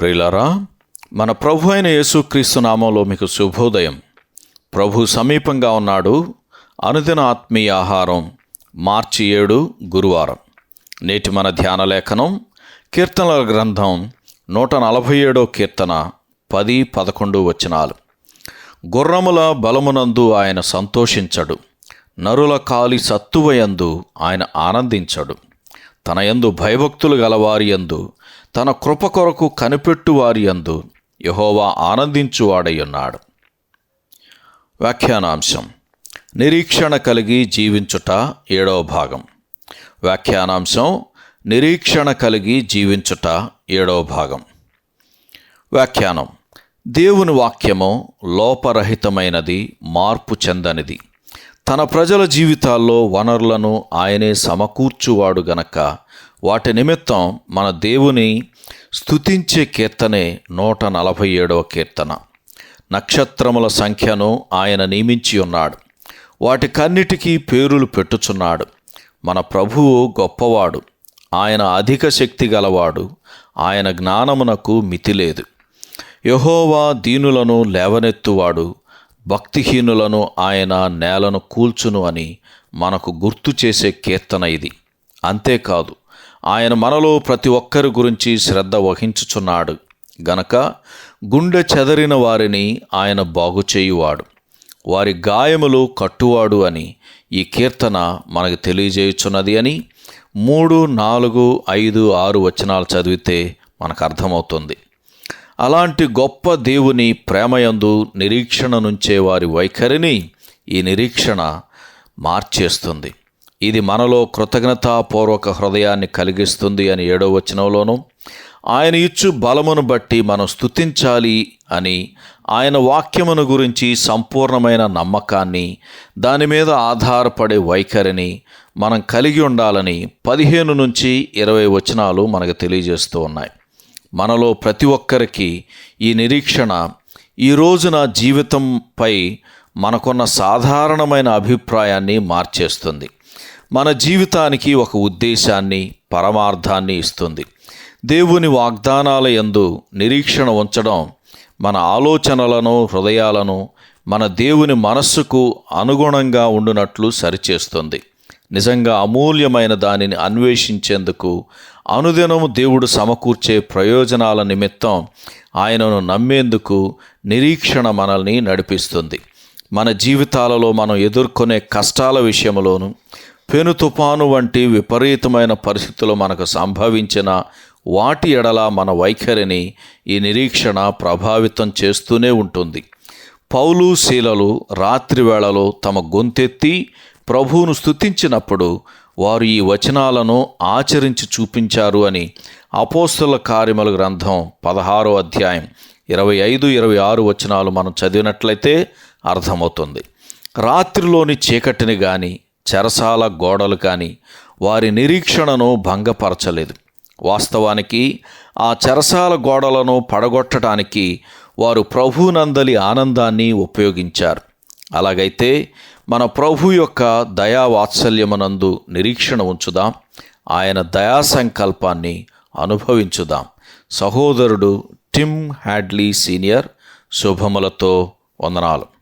ప్రియులారా మన ప్రభు అయిన యేసుక్రీస్తు నామంలో మీకు శుభోదయం. ప్రభు సమీపంగా ఉన్నాడు. అనుదిన ఆత్మీయ ఆహారం మార్చి ఏడు గురువారం. నేటి మన ధ్యాన లేఖనం కీర్తనల గ్రంథం నూట నలభై ఏడో కీర్తన పది పదకొండు వచనాలు. గుర్రముల బలమునందు ఆయన సంతోషించడు. నరుల కాలి సత్తువయందు ఆయన ఆనందించడు. తన యందు భయభక్తులు గలవారి యందు తన కృప కొరకు కనిపెట్టు వారి యందు యహోవా ఆనందించువాడయ్యున్నాడు. వ్యాఖ్యానాంశం. నిరీక్షణ కలిగి జీవించుట ఏడవ భాగం. వ్యాఖ్యానాంశం. నిరీక్షణ కలిగి జీవించుట ఏడవ భాగం. వ్యాఖ్యానం. దేవుని వాక్యము లోపరహితమైనది మార్పు చెందనిది. తన ప్రజల జీవితాల్లో వనరులను ఆయనే సమకూర్చువాడు గనక వాటి నిమిత్తం మన దేవుని స్తుతించే కీర్తనే నూట నలభై ఏడవ కీర్తన. నక్షత్రముల సంఖ్యను ఆయన నియమించి ఉన్నాడు. వాటికన్నిటికీ పేరులు పెట్టుచున్నాడు. మన ప్రభువు గొప్పవాడు. ఆయన అధిక శక్తి గలవాడు. ఆయన జ్ఞానమునకు మితి లేదు. యహోవా దీనులను లేవనెత్తువాడు. భక్తిహీనులను ఆయన నేలను కూల్చును అని మనకు గుర్తు చేసే కీర్తన ఇది. అంతేకాదు ఆయన మనలో ప్రతి ఒక్కరి గురించి శ్రద్ధ వహించుచున్నాడు. గనక గుండె చెదరిన వారిని ఆయన బాగుచేయువాడు వారి గాయములు కట్టువాడు అని ఈ కీర్తన మనకు తెలియజేయుచున్నది అని మూడు నాలుగు ఐదు ఆరు వచనాలు చదివితే మనకు అర్థమవుతుంది. అలాంటి గొప్ప దేవుని ప్రేమయందు నిరీక్షణ నుంచే వారి వైఖరిని ఈ నిరీక్షణ మార్చేస్తుంది. ఇది మనలో కృతజ్ఞతాపూర్వక హృదయాన్ని కలిగిస్తుంది అని ఏడో వచనంలోను ఆయన ఇచ్చు బలమును బట్టి మనం స్తుతించాలి అని ఆయన వాక్యమును గురించి సంపూర్ణమైన నమ్మకాన్ని దాని మీద ఆధారపడే వైఖరిని మనం కలిగి ఉండాలని పదిహేను నుంచి ఇరవై వచనాలు మనకు తెలియజేస్తూ ఉన్నాయి. మనలో ప్రతి ఒక్కరికి ఈ నిరీక్షణ ఈ రోజున జీవితంపై మనకున్న సాధారణమైన అభిప్రాయాన్ని మార్చేస్తుంది. మన జీవితానికి ఒక ఉద్దేశాన్ని పరమార్థాన్ని ఇస్తుంది. దేవుని వాగ్దానాల యందు నిరీక్షణ ఉంచడం మన ఆలోచనలను హృదయాలను మన దేవుని మనస్సుకు అనుగుణంగా ఉండునట్లు సరిచేస్తుంది. నిజంగా అమూల్యమైన దానిని అన్వేషించేందుకు అనుదినము దేవుడు సమకూర్చే ప్రయోజనాల నిమిత్తం ఆయనను నమ్మేందుకు నిరీక్షణ మనల్ని నడిపిస్తుంది. మన జీవితాలలో మనం ఎదుర్కొనే కష్టాల విషయంలోనూ పెను తుపాను వంటి విపరీతమైన పరిస్థితులు మనకు సంభవించిన వాటి ఎడల మన వైఖరిని ఈ నిరీక్షణ ప్రభావితం చేస్తూనే ఉంటుంది. పౌలు శీలలు రాత్రి వేళలో తమ గొంతెత్తి ప్రభువును స్తుతించినప్పుడు వారు ఈ వచనాలను ఆచరించి చూపించారు అని అపోస్తుల కార్యముల గ్రంథం పదహారో అధ్యాయం ఇరవై ఐదు ఇరవై ఆరు వచనాలు మనం చదివినట్లయితే అర్థమవుతుంది. రాత్రిలోని చీకటిని కానీ చెరసాల గోడలు కానీ వారి నిరీక్షణను భంగపరచలేదు. వాస్తవానికి ఆ చెరసాల గోడలను పడగొట్టడానికి వారు ప్రభునందలి ఆనందాన్ని ఉపయోగించారు. అలాగైతే మన ప్రభు యొక్క దయా వాత్సల్యమునందు నిరీక్షణ ఉంచుదాం. ఆయన దయా సంకల్పాన్ని అనుభవించుదాం. సహోదరుడు టిమ్ హ్యాడ్లీ సీనియర్ శుభములతో వందనాలు.